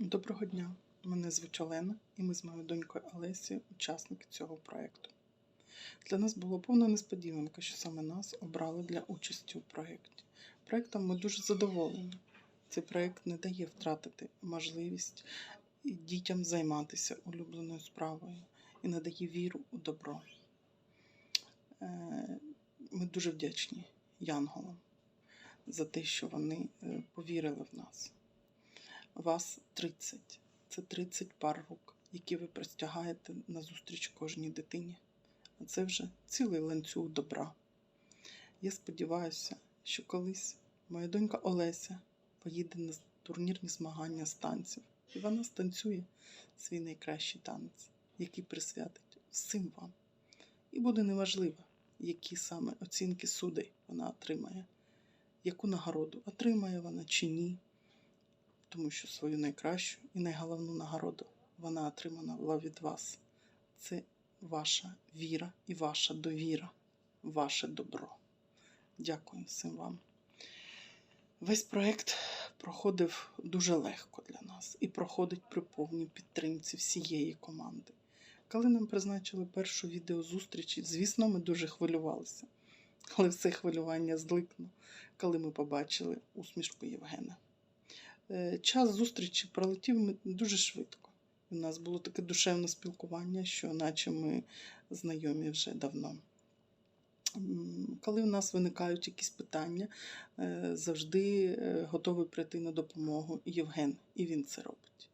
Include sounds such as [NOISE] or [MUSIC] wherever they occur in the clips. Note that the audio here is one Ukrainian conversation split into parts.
Доброго дня! Мене звуть Олена, і ми з моєю донькою Олесією учасники цього проєкту. Для нас було повна несподіванка, що саме нас обрали для участі у проєкті. Проєктом ми дуже задоволені. Цей проєкт не дає втратити можливість дітям займатися улюбленою справою і надає віру у добро. Е, Ми дуже вдячні Янголам за те, що вони е, повірили в нас. Вас 30. Це 30 пар рук, які ви простягаєте назустріч кожній дитині. А це вже цілий ланцюг добра. Я сподіваюся, що колись моя донька Олеся поїде на турнірні змагання з танців, і вона станцює свій найкращий танець, який присвятить всім вам. І буде неважливо, які саме оцінки судей вона отримає, яку нагороду отримає вона чи ні тому що свою найкращу і найголовну нагороду вона отримала від вас. Це ваша віра і ваша довіра, ваше добро. Дякую всім вам. Весь проєкт проходив дуже легко для нас і проходить при повній підтримці всієї команди. Коли нам призначили першу відеозустріч, звісно, ми дуже хвилювалися. Але все хвилювання зликнуло, коли ми побачили усмішку Євгена. Е, Час зустрічі пролетів дуже швидко. У нас було таке душевне спілкування, що наче ми знайомі вже давно. Коли у нас виникають якісь питання, е, завжди е, готовий прийти на допомогу Євген, і він це робить.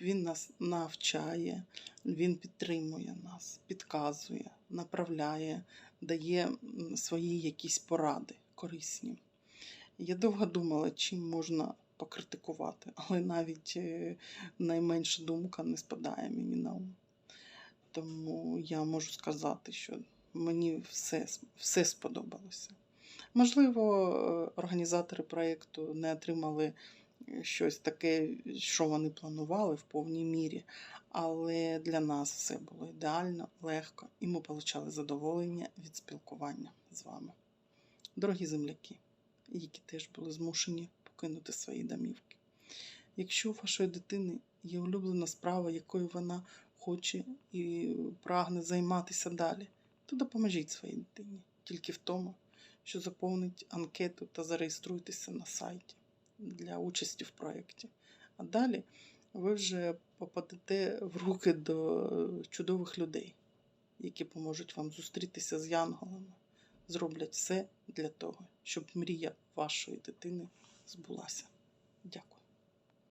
Він нас навчає, він підтримує нас, підказує, направляє, дає свої якісь поради корисні. Я довго думала, чим можна покритикувати, [LAUGHS] але навіть е, найменша думка не спадає мені на ум. Тому я можу сказати, що мені все, все сподобалося. Можливо, е, організатори проєкту не отримали е, щось таке, що вони планували в повній мірі, але для нас все було ідеально, легко, і ми отримали задоволення від спілкування з вами. Дорогі земляки, які теж були змушені покинути свої домівки. Якщо у вашої дитини є улюблена справа, якою вона хоче і прагне займатися далі, то допоможіть своїй дитині тільки в тому, що заповнить анкету та зареєструйтеся на сайті для участі в проєкті. А далі ви вже попадете в руки до чудових людей, які поможуть вам зустрітися з янголами, зроблять все для того, щоб мрія вашої дитини збулася. Дякую.